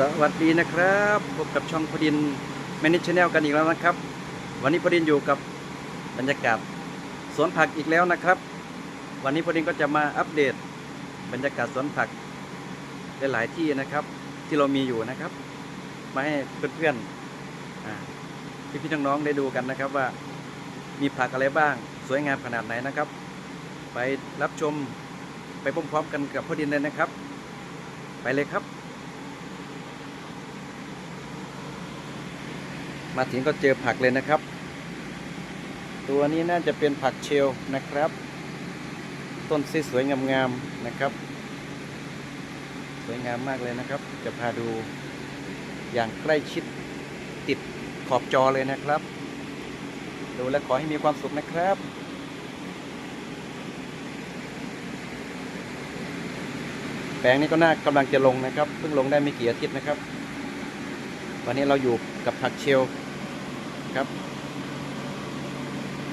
สวัสดีนะครับพบกับช่องพดินแมนิชแนลกันอีกแล้วนะครับ วันนี้พดินอยู่กับบรรยากาศสวนผักอีกแล้วนะครับ วันนี้พดินก็จะมาอัปเดตบรรยากาศสวนผักหลายๆที่นะครับ ที่เรามีอยู่นะครับ มาให้เพื่อนๆพี่ๆน้องๆได้ดูกันนะครับว่ามีผักอะไรบ้าง สวยงามขนาดไหนนะครับ ไปรับชมไปพร้อมๆกันกับพดินเลยนะครับ ไปเลยครับ มาถึงก็เจอผักเลยนะครับ ตัวนี้น่าจะเป็นผักเชลนะครับ ต้นสวยงามๆนะครับ สวยงามมากเลยนะครับ จะพาดูอย่างใกล้ชิดติดขอบจอเลยนะครับ ดูและขอให้มีความสุขนะครับแปลงนี้ก็น่ากำลังจะลงนะครับ เพิ่งลงได้ไม่กี่อาทิตย์นะครับ วันนี้เราอยู่กับผักเชล ครับ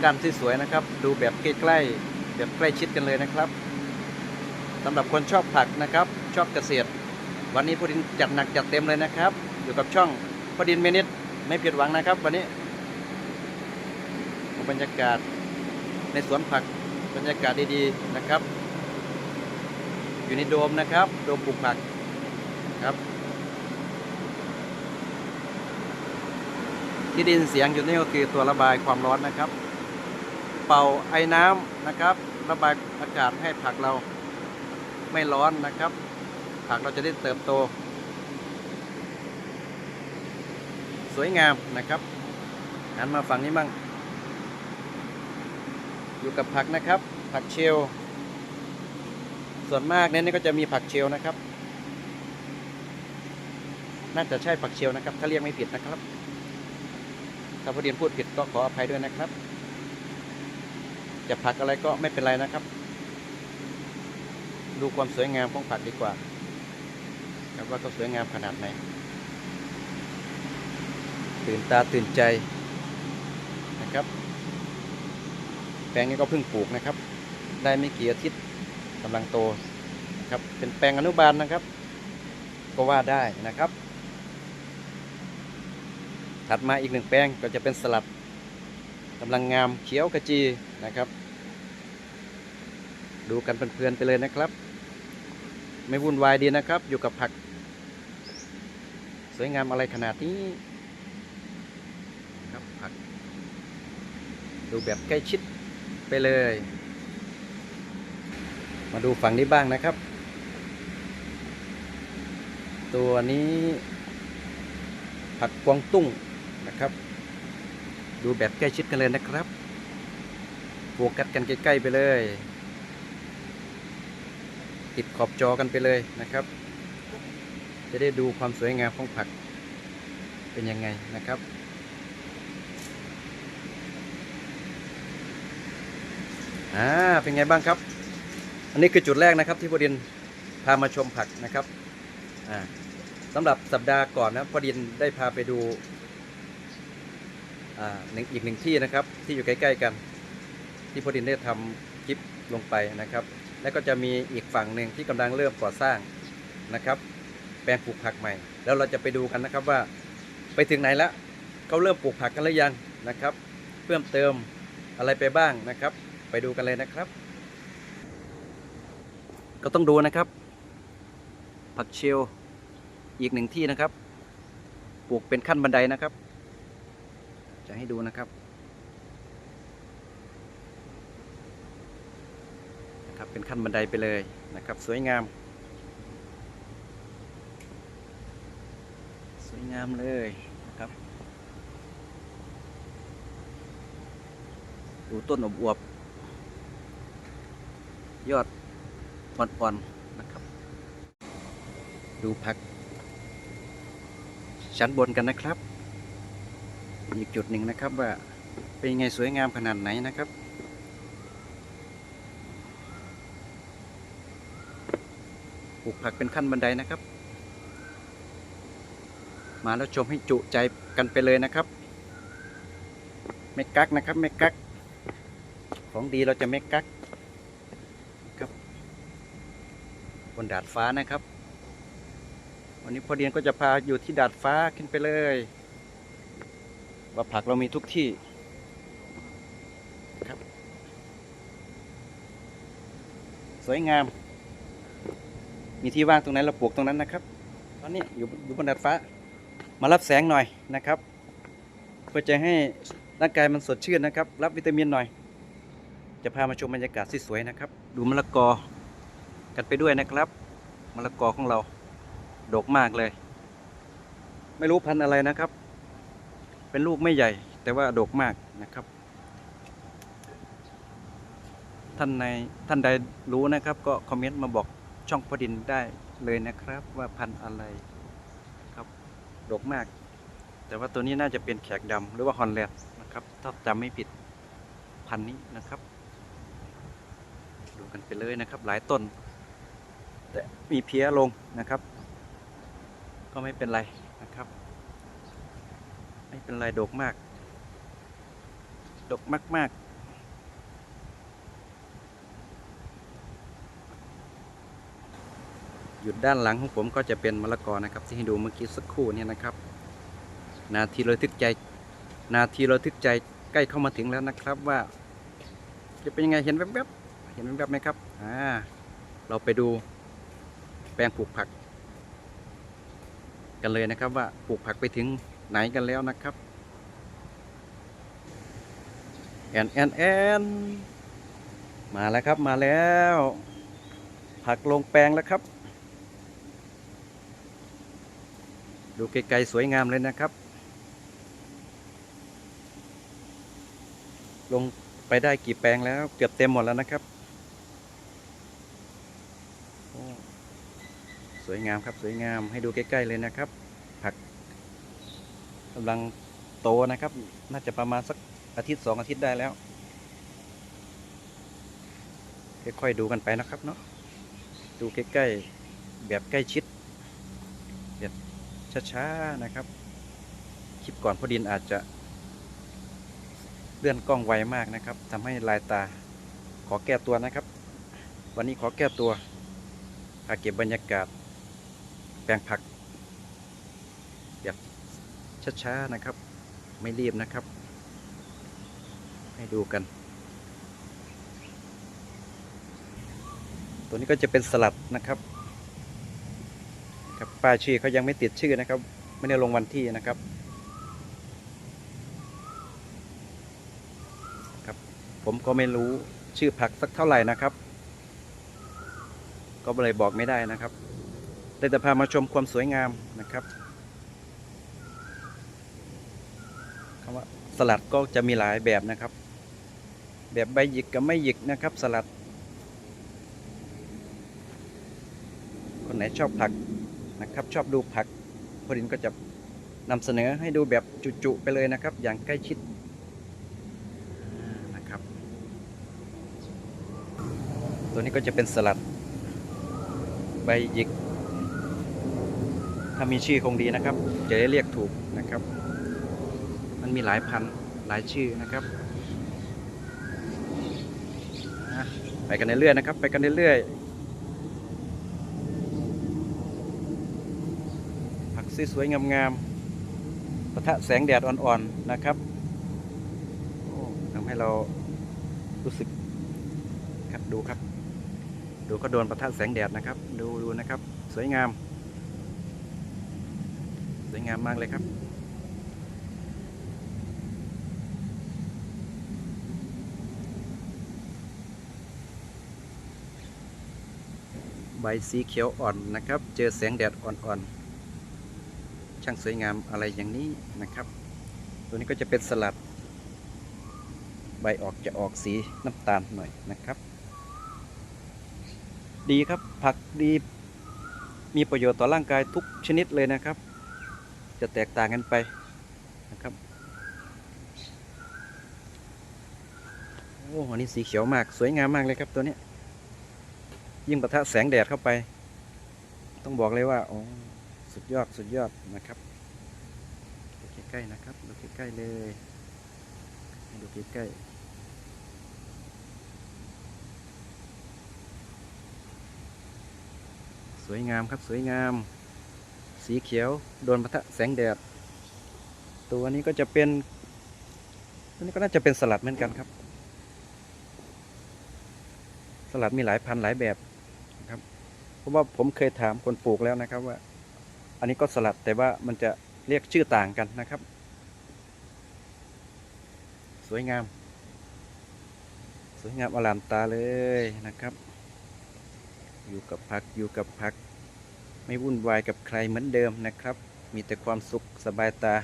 ก้านที่สวยนะครับ ดูแบบใกล้ๆแบบใกล้ชิดกันเลยนะครับสำหรับคนชอบผักนะครับ ชอบเกษตร วันนี้พอดินจัดหนักจัดเต็มเลยนะครับ อยู่กับช่องพอดินเมนิดไม่ผิดหวังนะครับ วันนี้บรรยากาศในสวนผักบรรยากาศดีๆนะครับ อยู่ในโดมนะครับ โดมปลูกผักครับ ที่ดินเสียงอยู่นี่ก็คือตัวระบายความร้อนนะครับ เป่าไอ้น้ำนะครับ ระบายอากาศให้ผักเราไม่ร้อนนะครับ ผักเราจะได้เติบโต สวยงามนะครับหันมาฝั่งนี้มั่งอยู่กับผักนะครับ ผักเชลส่วนมากเนี่ยนี่ก็จะมีผักเชลนะครับ น่าจะใช่ผักเชลนะครับ ถ้าเรียกไม่ผิดนะครับ ถ้าพอดีนพูดผิดก็ขออภัยด้วยนะครับ จะผักอะไรก็ไม่เป็นไรนะครับ ดูความสวยงามของผักดีกว่าครับว่าเขาสวยงามขนาดไหน ตื่นตาตื่นใจนะครับ แปลงนี้ก็เพิ่งปลูกนะครับ ได้ไม่กี่อาทิตย์กำลังโตครับ เป็นแปลงอนุบาลนะครับ ก็ว่าได้นะครับ ถัดมาอีกหนึ่งแปลงก็จะเป็นสลัดกำลังงามเขียวกระจีนะครับ ดูกันเพลินๆไปเลยนะครับ ไม่วุ่นวายดีนะครับ อยู่กับผัก สวยงามอะไรขนาดนี้ครับผัก ดูแบบใกล้ชิดไปเลย มาดูฝั่งนี้บ้างนะครับ ตัวนี้ผักกวางตุ้ง นะครับ ดูแบบใกล้ชิดกันเลยนะครับโฟกัสกันใกล้ๆไปเลย ติดขอบจอกันไปเลยนะครับ จะได้ดูความสวยงามของผักเป็นยังไงนะครับอ่าเป็นไงบ้างครับ อันนี้คือจุดแรกนะครับที่พอดินพามาชมผักนะครับอ่าสำหรับสัปดาห์ก่อนนะพอดินได้พาไปดู อ่าหนึ่งอีกหนึ่งที่นะครับที่อยู่ใกล้ ๆ กัน ที่พอดินได้ทำคลิปลงไปนะครับ แล้วก็จะมีอีกฝั่งหนึ่งที่กำลังเริ่มก่อสร้างนะครับ แปลงปลูกผักใหม่ แล้วเราจะไปดูกันนะครับว่าไปถึงไหนแล้วเขาเริ่มปลูกผักกันหรือยังนะครับ เพิ่มเติมอะไรไปบ้างนะครับ ไปดูกันเลยนะครับ ก็ต้องดูนะครับ ผักเชลอีกหนึ่งที่นะครับ ปลูกเป็นขั้นบันไดนะครับ จะให้ดูนะครับนะครับ เป็นขั้นบันไดไปเลยนะครับ สวยงาม สวยงามเลยนะครับ ดูต้นอบอวบยอดอ่อนๆนะครับ ดูผักชั้นบนกันนะครับ อีกจุดหนึ่งนะครับว่าเป็นยังไงสวยงามขนาดไหนนะครับ ปลูกผักเป็นขั้นบันไดนะครับ มาแล้วชมให้จุใจกันไปเลยนะครับ ไม่กักนะครับไม่กัก ของดีเราจะไม่กักครับบนดาดฟ้านะครับ วันนี้พอเดียนก็จะพาอยู่ที่ดาดฟ้าขึ้นไปเลย ว่าผักเรามีทุกที่ครับ สวยงาม มีที่ว่างตรงไหนเราปลูกตรงนั้นนะครับ ตอนนี้อยู่อยู่บนดาดฟ้า มารับแสงหน่อยนะครับ เพื่อจะให้ร่างกายมันสดชื่นนะครับ รับวิตามินหน่อย จะพามาชมบรรยากาศสวยๆนะครับ ดูมะละกอกันไปด้วยนะครับมะละกอของเรา ดกมากเลย ไม่รู้พันธุ์อะไรนะครับ เป็นลูกไม่ใหญ่ แต่ว่าดกมากนะครับ ท่านในท่านใดรู้นะครับ ก็คอมเมนต์มาบอกช่องพอดินได้เลยนะครับ ว่าพันธุ์อะไรครับดกมาก แต่ว่าตัวนี้น่าจะเป็นแขกดำหรือว่าฮอนแลนด์นะครับถ้าจำไม่ผิดพันธุ์นี้นะครับ ดูกันไปเลยนะครับ หลายต้น แต่มีเพี้ยลงนะครับ ก็ไม่เป็นไรนะครับ ไม่เป็นไรดกมาก ดกมากๆหยุดด้านหลังของผมก็จะเป็นมะละกอนะครับ ที่ให้ดูเมื่อกี้สักครู่เนี่ยนะครับ นาทีเระทึกใจ นาทีเระทึกใจใกล้เข้ามาถึงแล้วนะครับว่า จะเป็นยังไงเห็นแวบๆเห็นแวบๆไหมครับอ่าเราไปดูแปลงปลูกผัก กันเลยนะครับว่าปลูกผักไปถึง ไหนกันแล้วนะครับแอนแอนแอนมาแล้วครับมาแล้ว ผักลงแปลงแล้วครับ ดูไกลๆสวยงามเลยนะครับ ลงไปได้กี่แปลงแล้วเกือบเต็มหมดแล้วนะครับ สวยงามครับสวยงามให้ดูใกล้ๆเลยนะครับ กำลังโตนะครับ น่าจะประมาณสักอาทิตย์สองอาทิตย์ได้แล้วค่อยๆดูกันไปนะครับเนาะดูใกล้ๆแบบใกล้ชิดแบบช้าๆนะครับคลิปก่อนพอดินอาจจะเลื่อนกล้องไวมากนะครับทำให้ลายตาขอแก้ตัวนะครับ วันนี้ขอแก้ตัวพาเก็บบรรยากาศแปลงผัก ช้าๆนะครับ ไม่รีบนะครับ ให้ดูกัน ตัวนี้ก็จะเป็นสลัดนะครับครับป้ายชื่อเขายังไม่ติดชื่อนะครับ ไม่ได้ลงวันที่นะครับผมก็ไม่รู้ชื่อผักสักเท่าไหร่นะครับ ก็เลยบอกไม่ได้นะครับแต่จะพามาชมความสวยงามนะครับคำว่า สลัดก็จะมีหลายแบบนะครับ แบบใบหยิกกับไม่หยิกนะครับ สลัด คนไหนชอบผักนะครับ ชอบดูผักพอดินก็จะนำเสนอให้ดูแบบจุๆไปเลยนะครับ อย่างใกล้ชิดนะครับ ตัวนี้ก็จะเป็นสลัด ใบหยิก ถ้ามีชื่อคงดีนะครับ จะได้เรียกถูกนะครับ มันมีหลายพันหลายชื่อนะครับไปกันเรื่อยๆนะครับ ไปกันเรื่อยๆผักสวยๆงามๆปะทะแสงแดดอ่อนๆนะครับทำให้เรารู้สึกครับดูครับ ดูก็โดนประทะแสงแดดนะครับ ดูดูนะครับ สวยงาม สวยงามมากเลยครับ ใบสีเขียวอ่อนนะครับ เจอแสงแดดอ่อนๆ ช่างสวยงามอะไรอย่างนี้นะครับ ตัวนี้ก็จะเป็นสลัด ใบออกจะออกสีน้ำตาลหน่อยนะครับ ดีครับผักดีมีประโยชน์ต่อร่างกายทุกชนิดเลยนะครับ จะแตกต่างกันไปนะครับโอ้วันนี้สีเขียวมากสวยงามมากเลยครับตัวนี้ ยิ่งปะทะแสงแดดเข้าไป ต้องบอกเลยว่าโอ้สุดยอดสุดยอดนะครับดูใกล้ๆนะครับดูใกล้ๆเลยดูใกล้ๆสวยงามครับสวยงาม สีเขียวโดนปะทะแสงแดด ตัวนี้ก็จะเป็น ตัวนี้ก็น่าจะเป็นสลัดเหมือนกันครับ สลัดมีหลายพันหลายแบบ เพราะว่าผมเคยถามคนปลูกแล้วนะครับว่า อันนี้ก็สลัดแต่ว่ามันจะเรียกชื่อต่างกันนะครับ สวยงาม สวยงามอลามตาเลยนะครับ อยู่กับพักอยู่กับพัก ไม่วุ่นวายกับใครเหมือนเดิมนะครับ มีแต่ความสุขสบายตา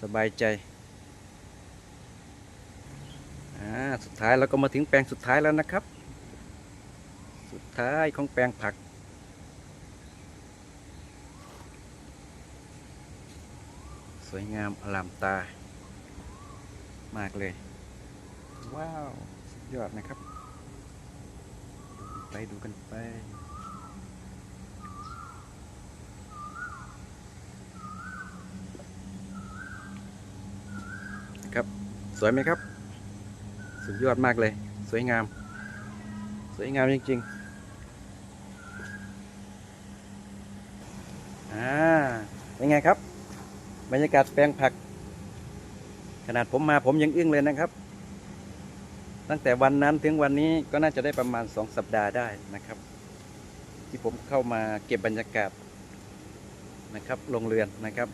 สบายใจอ่าสุดท้ายเราก็มาถึงแปลงสุดท้ายแล้วนะครับ สุดท้ายของแปลงผัก สวยงามอลามตา มากเลย ว้าว สุดยอดนะครับ ไปดูกันไปครับ สวยไหมครับ สุดยอดมากเลย สวยงาม สวยงามจริงๆ อ่า เป็นไงครับ บรรยากาศแปลงผัก ขนาดผมมาผมยังอึ้งเลยนะครับ ตั้งแต่วันนั้นถึงวันนี้ก็น่าจะได้ประมาณสองสัปดาห์ได้นะครับ ที่ผมเข้ามาเก็บบรรยากาศนะครับลงเรือนนะครับ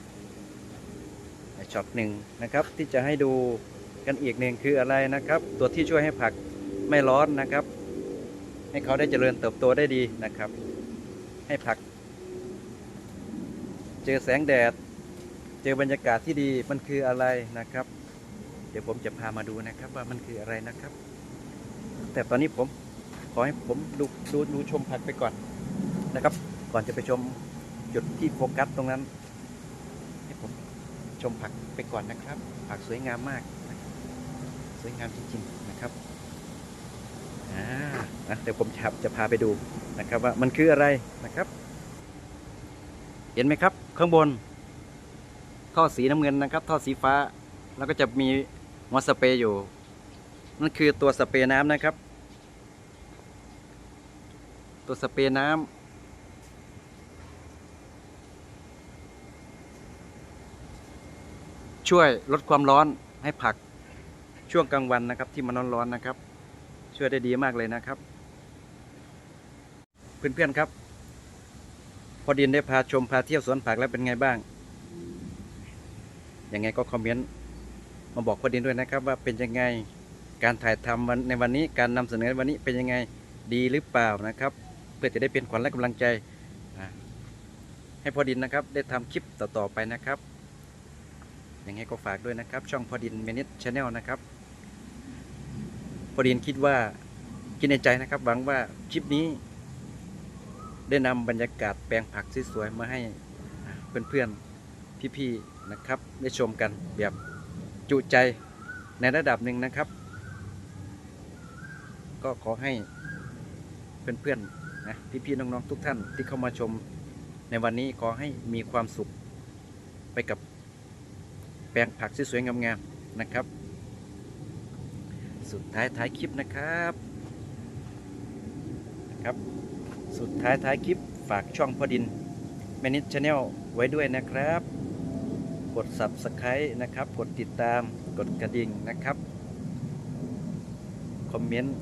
ช็อตหนึ่งนะครับที่จะให้ดูกันอีกหนึ่งคืออะไรนะครับ ตัวที่ช่วยให้ผักไม่ร้อนนะครับ ให้เขาได้เจริญเติบโตได้ดีนะครับ ให้ผัก เจอแสงแดด เจอบรรยากาศที่ดีมันคืออะไรนะครับ เดี๋ยวผมจะพามาดูนะครับ ว่ามันคืออะไรนะครับ แต่ตอนนี้ผมขอให้ผมดูดูดูชมผักไปก่อนนะครับ ก่อนจะไปชมจุดที่โฟกัสตรงนั้น ให้ผมชมผักไปก่อนนะครับ ผักสวยงามมากนะสวยงามจริงๆนะครับอ่านะเดี๋ยวผมจะจะพาไปดูนะครับว่ามันคืออะไรนะครับ เห็นไหมครับ ข้างบน ท่อสีน้ำเงินนะครับ ท่อสีฟ้า แล้วก็จะมีหัวสเปรย์อยู่ นั่นคือตัวสเปรย์น้ำนะครับ ตัวสเปรย์น้ำช่วยลดความร้อนให้ผักช่วงกลางวันนะครับ ที่มันร้อนๆนะครับ ช่วยได้ดีมากเลยนะครับ เพื่อนๆครับ พอดินได้พาชมพาเที่ยวสวนผักแล้วเป็นไงบ้าง ยังไงก็คอมเมนต์มาบอกพอดินด้วยนะครับ ว่าเป็นยังไงการถ่ายทำวันในวันนี้การนำเสนอวันนี้เป็นยังไงดีหรือเปล่านะครับ เพื่อจะได้เป็นขวัญและกำลังใจให้พอดินนะครับ ได้ทำคลิปต่อๆไปนะครับยังไงก็ฝากด้วยนะครับ ช่องพอดินเมนิทชาแนลนะครับพอดินคิดว่าคิดในใจนะครับหวังว่าคลิปนี้ได้นำบรรยากาศแปลงผักสวยๆมาให้เพื่อนๆ พี่ๆ นะครับ ได้ชมกันแบบจุใจในระดับหนึ่งนะครับ ก็ขอให้เพื่อนๆนะพี่ๆน้องๆทุกท่านที่เข้ามาชมในวันนี้ขอให้มีความสุขไปกับแปลงผักสวยๆงามๆนะครับ สุดท้ายท้ายคลิปนะครับนะครับ สุดท้ายท้ายคลิปฝากช่องพอดินแมนิชแนลไว้ด้วยนะครับ กด Subscribe นะครับ กดติดตาม กดกระดิ่งนะครับ คอมเมนต์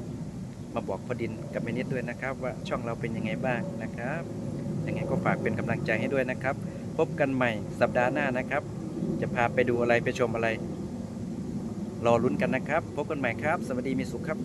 มาบอกพอดินกับแมนิชด้วยนะครับ ว่าช่องเราเป็นยังไงบ้างนะครับ ยังไงก็ฝากเป็นกำลังใจให้ด้วยนะครับ พบกันใหม่สัปดาห์หน้านะครับ จะพาไปดูอะไรไปชมอะไร รอลุ้นกันนะครับ พบกันใหม่ครับ สวัสดีมีสุขครับ